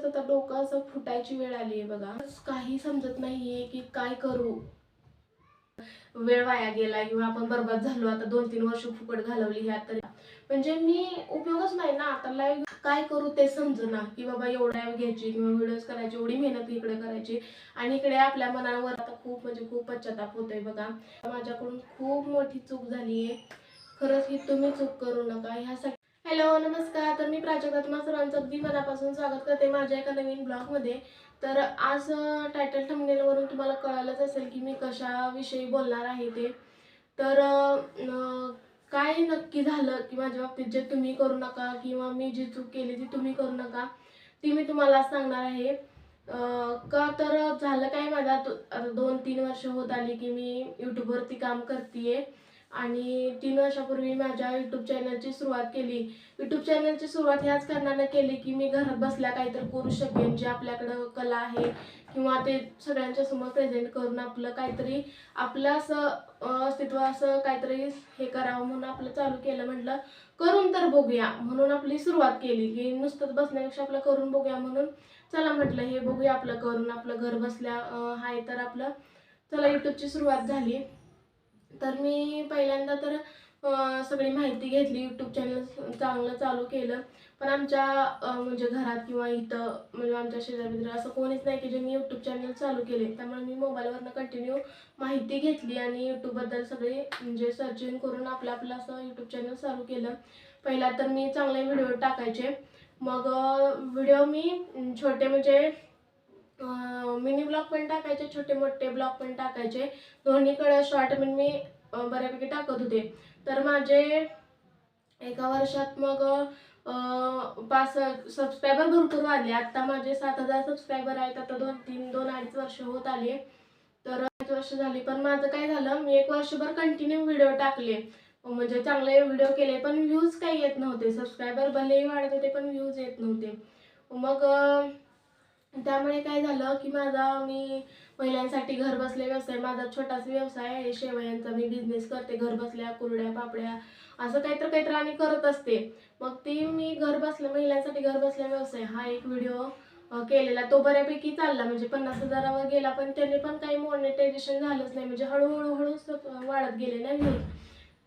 खरंच आता डोकं असं फुटायची वेळ आली आहे बघा. काही समजत नाहीये की काय करू. वेळ वाया गेला किंवा आपण बरबाद झालो आता दोन तीन वर्ष फुकट घालवली ह्या तर. म्हणजे मी उपयोगच नाही ना आता लाईव्ह काय करू ते समजना की बाबा एवढ्या घ्यायची किंवा व्हिडिओज करायची एवढी मेहनत इकडे करायची. आणि इकडे आपल्या मनावर आता खूप म्हणजे खूप पश्चाताप होतोय बघा. माझ्याकडून खूप मोठी चूक झाली आहे खरंच ही तुम्ही चूक करू नका. ह्यासाठी हॅलो नमस्कार. तर मी प्राजक्ता तुम्हा सर्वांचं अगदी मनापासून स्वागत करते माझ्या एका नवीन ब्लॉगमध्ये. तर आज टायटल थंबनेलवरून तुम्हाला कळालंच असेल की मी कशाविषयी बोलणार आहे ते. तर काय नक्की झालं की माझ्या बाबतीत जे तुम्ही करू नका किंवा मी जी चूक केली ती तुम्ही करू नका ती मी तुम्हाला सांगणार आहे. का तर झालं काय माझ्या तो- आता दोन तीन वर्ष होत आली की मी यूट्यूबवरती काम करते आणि तीन वर्षापूर्वी माझ्या यूट्यूब चॅनलची सुरुवात केली. यूट्यूब चॅनलची सुरुवात ह्याच कारणानं केली की मी घरात बसल्या काहीतरी करू शकेन जे आपल्याकडं कला आहे किंवा ते सगळ्यांच्या समोर प्रेझेंट करून आपलं काहीतरी आपलं असं अस्तित्व असं काहीतरी हे करावं म्हणून आपलं चालू केलं. म्हटलं करून तर बघूया. म्हणून आपली सुरुवात केली. की नुसतंच बसण्यापेक्षा आपलं करून बघूया म्हणून. चला म्हटलं हे बघूया आपलं करून आपलं घर बसल्या आहे तर आपलं. चला यूट्यूबची सुरुवात झाली. तर मी पहिल्यांदा तर सगळी माहिती घेतली यूट्यूब चॅनल चांगलं चालू केलं. पण आमच्या म्हणजे घरात किंवा इथं म्हणजे आमच्या शेजारभित्र असं कोणीच नाही की जे मी यूट्यूब चॅनल चालू केले. त्यामुळे मी मोबाईलवरनं कंटिन्यू माहिती घेतली आणि यूट्यूबबद्दल सगळे म्हणजे सर्चिंग करून आपलं आपलं असं यूट्यूब चॅनल चालू केलं. पहिला तर मी चांगले व्हिडिओ टाकायचे. मग व्हिडिओ मी छोटे म्हणजे मिनी ब्लॉक पण टाकायचे छोटे मोठे ब्लॉक पण टाकायचे. दोन्हीकडे शॉर्ट पण मी बऱ्यापैकी टाकत होते. तर माझे एका वर्षात मग पाच सबस्क्रायबर भरपूर वाढले. आत्ता माझे सात हजार सबस्क्रायबर आहेत. आता दोन तीन दोन अडीच वर्ष होत आले. तर अडीच वर्ष झाली. पण माझं काय झालं मी एक वर्षभर कंटिन्यू व्हिडिओ टाकले. म्हणजे चांगले व्हिडिओ केले पण व्ह्यूज काही येत नव्हते. सबस्क्रायबर भलेही वाढत होते पण व्ह्यूज येत नव्हते. मग त्यामुळे काय झालं की माझा मी महिलांसाठी घर बसले व्यवसाय माझा छोटासा व्यवसाय आहे. शेवयांचा मी बिझनेस करते घर बसल्या कुरड्या पापड्या असं काहीतरी काहीतरी आणि करत असते. मग ती मी घर बसल्या महिलांसाठी घर बसल्या व्यवसाय हा एक व्हिडिओ केलेला. तो बऱ्यापैकी चालला. म्हणजे पन्नास हजारावर गेला पण त्याने पण काही मॉनिटायझेशन झालंच नाही. म्हणजे हळूहळू हळू वाढत गेले नाही त्यामुळे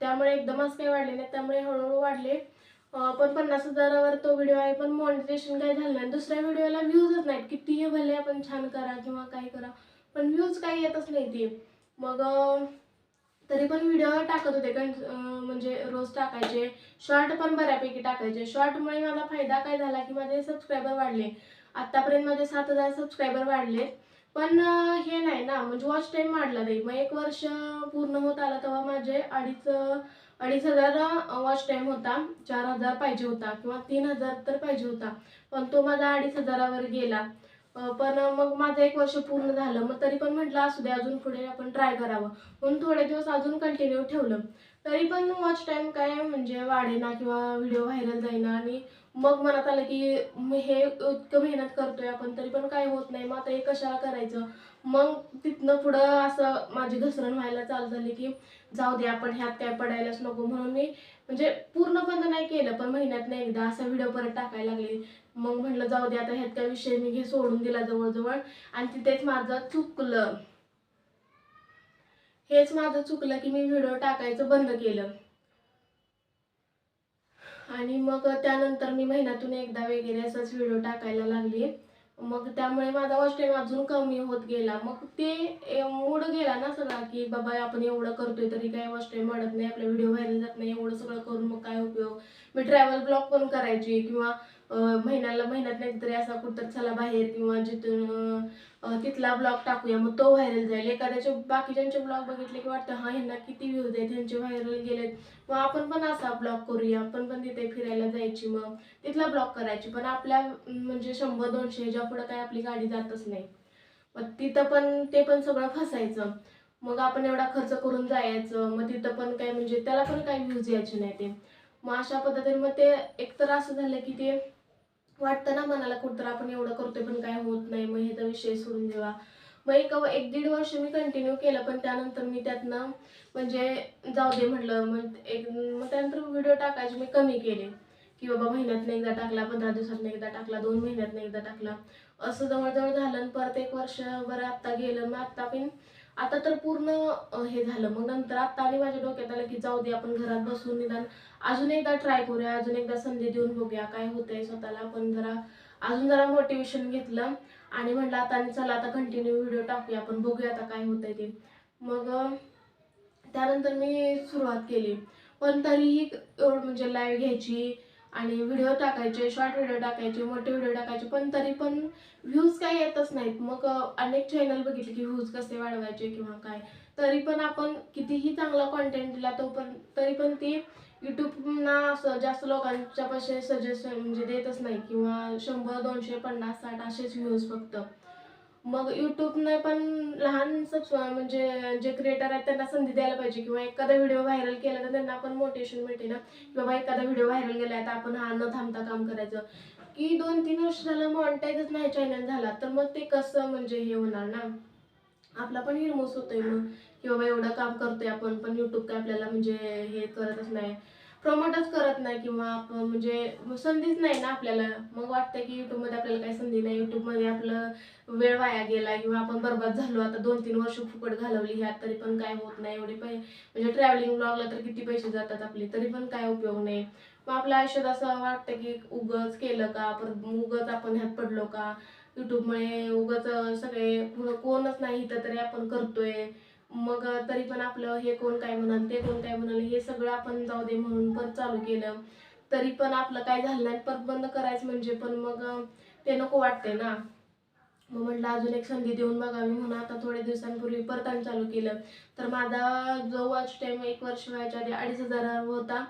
त्यामुळे एकदमच काही वाढले नाही. त्यामुळे हळूहळू वाढले. पण पन्नास हजारावर तो व्हिडिओ आहे पण मॉनिटेशन काही झालं नाही. दुसऱ्या व्हिडिओला व्ह्यूजच नाहीत. कितीही भले आपण छान करा किंवा काही करा पण व्ह्यूज काही येतच नाही ते. मग तरी पण व्हिडिओ टाकत होते. कारण म्हणजे रोज टाकायचे. शॉर्ट पण बऱ्यापैकी टाकायचे. शॉर्टमुळे माझा फायदा काय झाला की माझे सबस्क्रायबर वाढले. आत्तापर्यंत माझे सात हजार सबस्क्रायबर वाढले. पण हे नाही ना. म्हणजे वॉच टाईम वाढला नाही. मग एक वर्ष पूर्ण होत आला तेव्हा माझे अडीच अडीच हजार वॉच टाईम होता चार हजार पाहिजे होता किंवा तीन हजार तर पाहिजे होता. पण तो माझा अडीच हजारावर गेला. पण मग माझं एक वर्ष पूर्ण झालं. मग तरी पण म्हटलं असू दे अजून पुढे आपण ट्राय करावं. म्हणून थोडे दिवस अजून कंटिन्यू ठेवलं. तरी पण वॉच टाईम काय म्हणजे वाढेना किंवा व्हिडिओ व्हायरल जाईना. आणि मग मनात आलं की हे इतकं मेहनत करतोय आपण तरी पण काय होत नाही. मग आता हे कशाला करायचं? मग तिथनं पुढं असं माझी घसरण व्हायला चालू झाली की जाऊ दे आपण ह्यात काय पडायलाच नको म्हणून मी म्हणजे पूर्ण बंद नाही केलं पण महिन्यात एकदा असा व्हिडिओ परत टाकायला लागले. मग म्हटलं जाऊ दे आता ह्यात काय विषय मी घे सोडून दिला जवळजवळ. आणि तिथेच माझं चुकलं. हेच माझं चुकलं की मी व्हिडिओ टाकायचं बंद केलं. आणि मग त्यानंतर मी महिन्यातून एकदा वगैरे असंच व्हिडिओ टाकायला लागली. मग त्यामुळे माझा वॉच टाईम अजून कमी होत गेला. मग ते मूड गेला ना सगळा की बाबा आपण एवढं करतोय तरी काय वॉच टाईम वाढत नाही आपला व्हिडिओ व्हायरल जात नाही एवढं सगळं करून मग काय उपयोग? मी ट्रॅव्हल ब्लॉग पण करायची किंवा महिन्याला महिन्यात नाही तरी असा कुठं चला बाहेर किंवा जिथून तिथला ब्लॉग टाकूया. मग तो व्हायरल जाईल. एखाद्याचे बाकीच्यांचे ब्लॉग बघितले की वाटतं हा ह्यांना किती व्ह्यूज आहेत ह्यांचे व्हायरल गेलेत. मग आपण पण असा ब्लॉग करूया. आपण पण तिथे फिरायला जायची मग. तिथला ब्लॉग करायची. पण आपल्या म्हणजे शंभर दोनशे ह्याच्या पुढं काय आपली गाडी जातच नाही. मग तिथं पण ते पण सगळं फसायचं. मग आपण एवढा खर्च करून जायचं. मग तिथं पण काय म्हणजे त्याला पण काही व्ह्यूज यायचे नाही ते. मग अशा पद्धतीने मग ते एकतर असं झालं की ते वाटतं ना मनाला कुठतर आपण एवढं करतोय पण काय होत नाही. मग ह्याचा विषय सोडून देवा. मग एक एक दीड वर्ष मी कंटिन्यू केलं पण त्यानंतर मी त्यातनं म्हणजे जाऊ दे म्हटलं मग एक मग त्यानंतर व्हिडिओ टाकायचे मी कमी केले. की बाबा महिन्यातनं एकदा टाकला पंधरा दिवसातनं एकदा टाकला दोन महिन्यातनं एकदा टाकला. असं जवळजवळ झालं परत एक वर्षभर आत्ता गेलं. मग आत्ता पण आता तर पूर्ण हे झालं. मग नंतर आता आणि माझ्या डोक्यात आलं की जाऊ दे आपण घरात बसून निदान अजून एकदा ट्राय करूया अजून एकदा संधी देऊन बघूया काय होतंय स्वतःला. आपण जरा अजून जरा मोटिवेशन घेतलं आणि म्हटलं आता आणि चला आता कंटिन्यू व्हिडिओ टाकूया आपण बघूया आता काय होतंय ते. मग त्यानंतर मी सुरुवात केली. पण तरीही एवढं म्हणजे लाईव्ह घ्यायची आणि व्हिडिओ टाकायचे शॉर्ट व्हिडिओ टाकायचे मोठे व्हिडिओ टाकायचे पण तरी पण व्ह्यूज काही येतच नाहीत. मग अनेक चॅनल बघितले की व्ह्यूज कसे वाढवायचे किंवा काय. तरी पण आपण कितीही चांगला कॉन्टेंट दिला तो पण तरी पण ती यूट्यूबना असं जास्त लोकांच्या पाशी सजेशन म्हणजे देतच नाही. किंवा शंभर दोनशे पन्नास साठ असेच व्ह्यूज फक्त. मग यूट्यूबने पण लहान सबस म्हणजे जे क्रिएटर आहेत त्यांना संधी द्यायला पाहिजे. किंवा एखादा व्हिडिओ व्हायरल केला तर त्यांना पण मोटिवेशन मिळते ना की बाबा एखादा व्हिडिओ व्हायरल गेला तर आपण हा न थांबता काम करायचं. की दोन तीन वर्ष झालं मॉनिटाईजच नाही चॅनल झाला तर मग ते कसं म्हणजे हे होणार ना? आपला पण हिरमोस होतोय मग. की बाबा एवढं काम करतोय आपण पण युट्यूब काय आपल्याला म्हणजे हे करतच नाही. प्रमोटच करत नाही किंवा आपण म्हणजे संधीच नाही ना आपल्याला. मग वाटतं की युट्यूबमध्ये आपल्याला काही संधी नाही. युट्यूबमध्ये आपलं वेळ वाया गेला किंवा आपण बरबाद झालो. आता दोन तीन वर्ष फुकट घालवली ह्यात तरी पण काय होत नाही. एवढे पै म्हणजे ट्रॅव्हलिंग ब्लॉगला तर किती पैसे जातात आपले तरी पण काय उपयोग नाही. मग आपल्या आयुष्यात असं वाटतं की उगच केलं का? परत उगच आपण ह्यात पडलो का? युट्यूबमुळे उगच सगळे कोणच नाही इथं तरी आपण करतोय. मग तरी पण आपलं हे कोण काय म्हणाल ते कोण काय म्हणाल हे सगळं आपण जाऊ दे म्हणून पण चालू केलं. तरी पण आपलं काय झालं नाही परत बंद करायचं म्हणजे पण मग ते नको वाटते ना. मग म्हटलं अजून एक संधी देऊन बघावी म्हणून आता थोड्या दिवसांपूर्वी परत आणि चालू केलं. तर माझा जो वॉच टाईम एक वर्ष व्हायच्या आधी अडीच हजारावर होता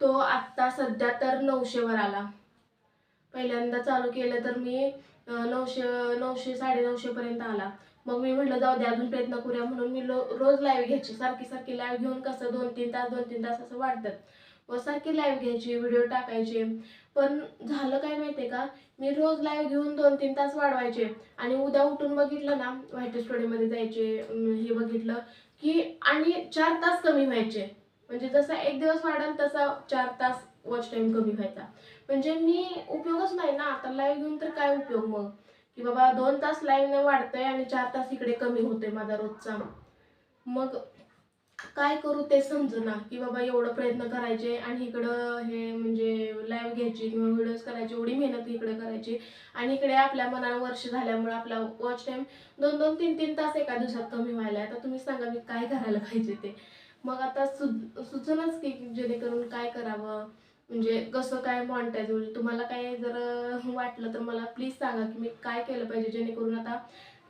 तो आत्ता सध्या तर नऊशेवर आला. पहिल्यांदा चालू केलं तर मी नऊशे नऊशे साडे नऊशेपर्यंत आला. मग मी म्हटलं जाऊ दे अजून प्रयत्न करूया. म्हणून मी रोज लाईव्ह घ्यायची. सारखी सारखी लाईव्ह घेऊन कसं दोन तीन तास दोन तीन तास असं वाढतात. व सारखी लाईव्ह घ्यायची व्हिडिओ टाकायचे. पण झालं काय माहितीये का? मी रोज लाईव्ह घेऊन दोन तीन तास वाढवायचे. आणि उद्या उठून बघितलं ना व्हाईट स्टुडिओमध्ये जायचे हे बघितलं की आणि चार तास कमी व्हायचे. म्हणजे जसा एक दिवस वाढेल तसा चार तास वॉच टाइम कमी व्हायचा. म्हणजे मी उपयोगच नाही ना. आता लाईव्ह घेऊन तर काय उपयोग मग? की बाबा दोन तास लाईव्ह वाढतंय आणि चार तास इकडे कमी होतोय माझा रोजचा. मग काय करू ते समजना की बाबा एवढं प्रयत्न करायचे आणि इकडं हे म्हणजे लाईव्ह घ्यायची किंवा व्हिडिओज करायची एवढी मेहनत इकडे करायची आणि इकडे आपल्या मनाला वर्ष झाल्यामुळे आपला वॉच टाइम दोन दोन तीन तीन तास एका दिवसात कमी व्हायला. आता तुम्ही सांगा मी काय करायला पाहिजे ते. मग आता सु सुचनच की जेणेकरून काय करावं? म्हणजे कसं काय मॉनिटाईज होईल? तुम्हाला काय जर वाटलं तर मला प्लीज सांगा की मी काय केलं पाहिजे जेणेकरून आता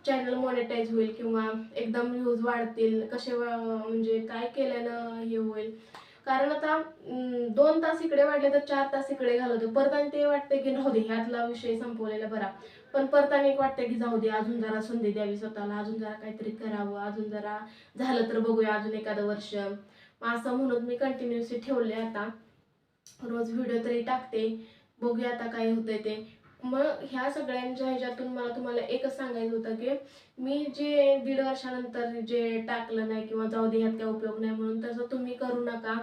चॅनल मॉनिटाईज होईल किंवा एकदम व्ह्यूज वाढतील? कसे वा- म्हणजे काय केल्यानं हे होईल? कारण आता दोन तास इकडे वाढले तर चार तास इकडे घालवतो. परत आणि ते वाटते की राहू दे ह्यातला विषय संपवलेला बरा. पण परत आणि एक वाटते की जाऊ दे अजून जरा संधी द्यावी स्वतःला. अजून जरा काहीतरी करावं. अजून जरा झालं तर बघूया अजून एखादं वर्ष. मग असं म्हणून मी कंटिन्युअसली ठेवले आता. रोज व्हिडिओ तरी टाकते. बघूया आता काय होतंय ते. मग ह्या सगळ्यांच्या ह्याच्यातून मला तुम्हाला एकच सांगायचं होतं की मी जे दीड वर्षानंतर जे टाकलं नाही किंवा जाऊ दे ह्यात काय उपयोग नाही म्हणून तसं तुम्ही करू नका.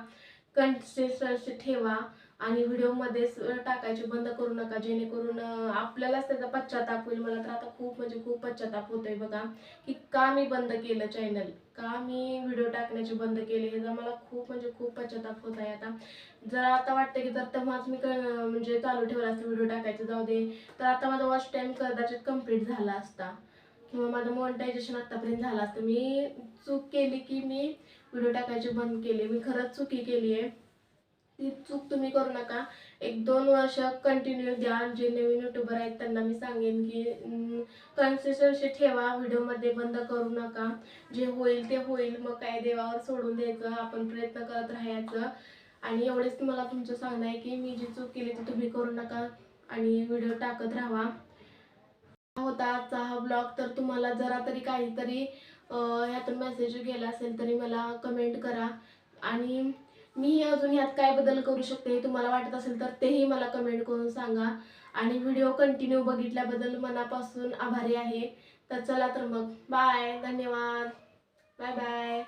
कन्सिस्टन्सी ठेवा. आणि व्हिडिओमध्येच टाकायचे बंद करू नका जेणेकरून आपल्यालाच त्याचा पश्चाताप होईल. मला तर आता खूप म्हणजे खूप पश्चाताप होतोय बघा की का मी बंद केलं चॅनल का मी व्हिडिओ टाकण्याचे बंद केले? जर मला खूप म्हणजे खूप पश्चाताप होत आहे आता. जर आता वाटतं की जर तेव्हाच मी क- म्हणजे चालू ठेवला असतं व्हिडिओ टाकायचं जाऊ दे. तर आता माझा वॉच टाईम कदाचित कंप्लीट झाला असता. किंवा माझं मॉनिटायझेशन आत्तापर्यंत झालं असतं. मी चूक केली की मी व्हिडिओ टाकायचे बंद केले. मी खरंच चुकी केली आहे ती चूक तुम्ही करू नका. एक दोन वर्ष कंटिन्यू द्या. जे नवीन युट्यूबर आहेत त्यांना मी सांगेन की कन्सिस्टन्सी ठेवा. व्हिडिओमध्ये बंद करू नका. जे होईल ते होईल. मग काय देवावर सोडून द्यायचं. आपण प्रयत्न करत राहायचं. आणि एवढेच मला तुमचं सांगणं आहे की मी जी चूक केली ती तुम्ही करू नका. आणि व्हिडिओ टाकत राहा. होता आजचा हा ब्लॉग तर तुम्हाला जरा तरी काहीतरी ह्यातून मेसेज गेला असेल तरी मला कमेंट करा. आणि मी अजून ह्यात काय बदल करू शकते हे तुम्हाला वाटत असेल तर तेही मला कमेंट करून सांगा. आणि व्हिडिओ कंटिन्यू बघितल्याबद्दल मनापासून आभारी आहे. तर चला तर मग. बाय धन्यवाद. Bye bye